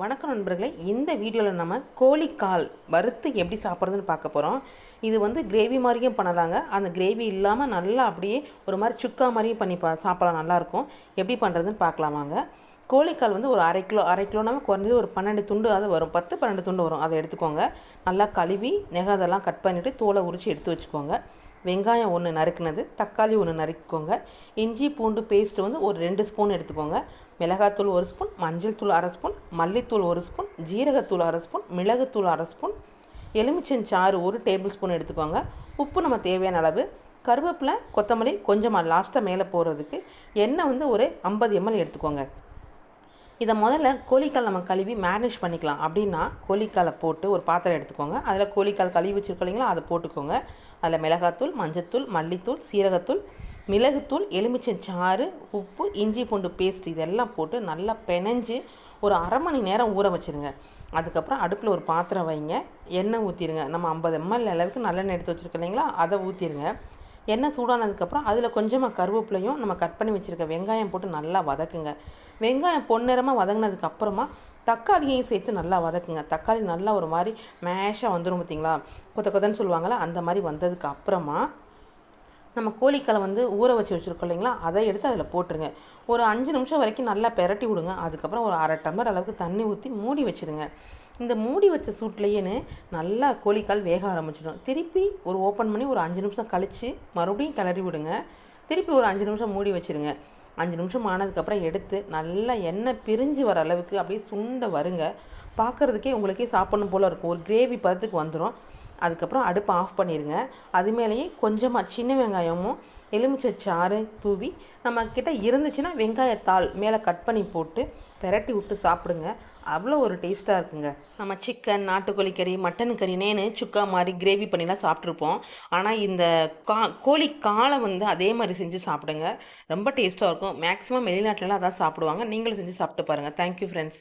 வணக்கம் நண்பர்களே இந்த வீடியோவில் நம்ம கோழிக்கால் வறுத்து எப்படி சாப்பிட்றதுன்னு பார்க்க போகிறோம் இது வந்து கிரேவி மாதிரியும் பண்ணலாங்க. அந்த கிரேவி இல்லாமல் நல்லா அப்படியே ஒரு மாதிரி சுக்கா மாதிரியும் பண்ணி பா சாப்பிடலாம் நல்லாயிருக்கும் எப்படி பண்ணுறதுன்னு பார்க்கலாமாங்க கோழிக்கால் வந்து ஒரு அரை கிலோ அரை கிலோனாமல் குறைஞ்சது ஒரு பன்னெண்டு துண்டு அது வரும். பத்து பன்னெண்டு துண்டு வரும். அதை எடுத்துக்கோங்க. நல்லா கழுவி நெகாதெல்லாம் கட் பண்ணிவிட்டு தோலை உரித்து எடுத்து வச்சுக்கோங்க. வெங்காயம் ஒன்று நறுக்குனது தக்காளி ஒன்று நறுக்கிக்கோங்க. இஞ்சி பூண்டு பேஸ்ட்டு வந்து ஒரு ரெண்டு ஸ்பூன் எடுத்துக்கோங்க. மிளகாத்தூள் ஒரு ஸ்பூன் மஞ்சள் தூள் அரை ஸ்பூன் மல்லித்தூள் ஒரு ஸ்பூன் ஜீரகத்தூள் அரை ஸ்பூன் மிளகுத்தூள் அரை ஸ்பூன் எலுமிச்சஞ்சாறு ஒரு டேபிள் ஸ்பூன் எடுத்துக்கோங்க. உப்பு நம்ம தேவையான அளவு கருவேப்பிலை கொத்தமல்லி கொஞ்சமாக லாஸ்ட்டாக மேலே போடுறதுக்கு எண்ணெய் வந்து ஒரு ஐம்பது எம்எல் எடுத்துக்கோங்க. இதை முதல்ல கோழிக்கால் நம்ம கழுவி மேனேஜ் பண்ணிக்கலாம். அப்படின்னா கோழிக்காலை போட்டு ஒரு பாத்திரம் எடுத்துக்கோங்க. அதில் கோழிக்கால் கழுவி வச்சுருக்கோம் இல்லைங்களா? அதை போட்டுக்கோங்க. அதில் மிளகாத்தூள் மஞ்சத்தூள் மல்லித்தூள் சீரகத்தூள் மிளகுத்தூள் எலுமிச்சை சாறு உப்பு இஞ்சி பூண்டு பேஸ்ட் இதெல்லாம் போட்டு நல்லா பெனஞ்சு ஒரு அரை மணி நேரம் ஊற வச்சுருங்க. அதுக்கப்புறம் அடுப்பில் ஒரு பாத்திரம் வைங்க. எண்ணெய் ஊற்றிடுங்க நம்ம ஐம்பது எம்எல் அளவுக்கு நல்லெண்ணெய் எடுத்து வச்சுருக்கோம் இல்லைங்களா? அதை ஊற்றிடுங்க எண்ணெய் சூடானதுக்கப்புறம் அதில் கொஞ்சமாக கருவேப்பிலையும் நம்ம கட் பண்ணி வச்சுருக்க வெங்காயம் போட்டு நல்லா வதக்குங்க. வெங்காயம் பொன்னிறமாக வதங்கினதுக்கப்புறமா தக்காளியையும் சேர்த்து நல்லா வதக்குங்க. தக்காளி நல்லா ஒரு மாதிரி மேஷாக வந்துடும் பார்த்தீங்களா? கொத்த கொத்தன்னு சொல்லுவாங்களா அந்த மாதிரி வந்ததுக்கு அப்புறமா நம்ம கோழிக்களை வந்து ஊற வச்சு வச்சுருக்கோம் இல்லைங்களா? அதை எடுத்து அதில் போட்டுருங்க. ஒரு அஞ்சு நிமிஷம் வரைக்கும் நல்லா பெரட்டி விடுங்க. அதுக்கப்புறம் ஒரு அரை டம்ளர் அளவுக்கு தண்ணி ஊற்றி மூடி வச்சுருங்க. இந்த மூடி வச்ச சூட்லேயேன்னு நல்லா கோழிக்கால் வேக ஆரம்பிச்சிடும். திருப்பி ஒரு ஓப்பன் பண்ணி ஒரு அஞ்சு நிமிஷம் கழித்து மறுபடியும் கிளறி விடுங்க. திருப்பி ஒரு அஞ்சு நிமிஷம் மூடி வச்சுருங்க. அஞ்சு நிமிஷம் ஆனதுக்கப்புறம் எடுத்து நல்லா எண்ணெய் பிரிஞ்சு வர அளவுக்கு அப்படியே சுண்ட வருங்க. பார்க்குறதுக்கே உங்களுக்கே சாப்பிடணும் போல் இருக்கும். ஒரு கிரேவி பதத்துக்கு வந்துடும் அதுக்கப்புறம் அடுப்பை ஆஃப் பண்ணிடுங்க அது மேலேயே கொஞ்சமாக சின்ன வெங்காயமும் எலுமிச்சை சாறு தூவி நம்ம இருந்துச்சுன்னா வெங்காயத்தாள் மேலே கட் பண்ணி போட்டு பெரட்டி விட்டு சாப்பிடுங்க. அவ்வளோ ஒரு டேஸ்ட்டாக இருக்குங்க. நம்ம சிக்கன் நாட்டுக்கோழி கறி மட்டன் கறினேன்னு சுக்கா மாதிரி கிரேவி பண்ணிலாம் சாப்பிட்ருப்போம். ஆனால் இந்த கா கோழி காலை வந்து அதே மாதிரி செஞ்சு சாப்பிடுங்க. ரொம்ப டேஸ்ட்டாக இருக்கும். மேக்ஸிமம் வெளிநாட்டிலலாம் அதான் சாப்பிடுவாங்க. நீங்களும் செஞ்சு சாப்பிட்டு பாருங்கள் தேங்க்யூ ஃப்ரெண்ட்ஸ்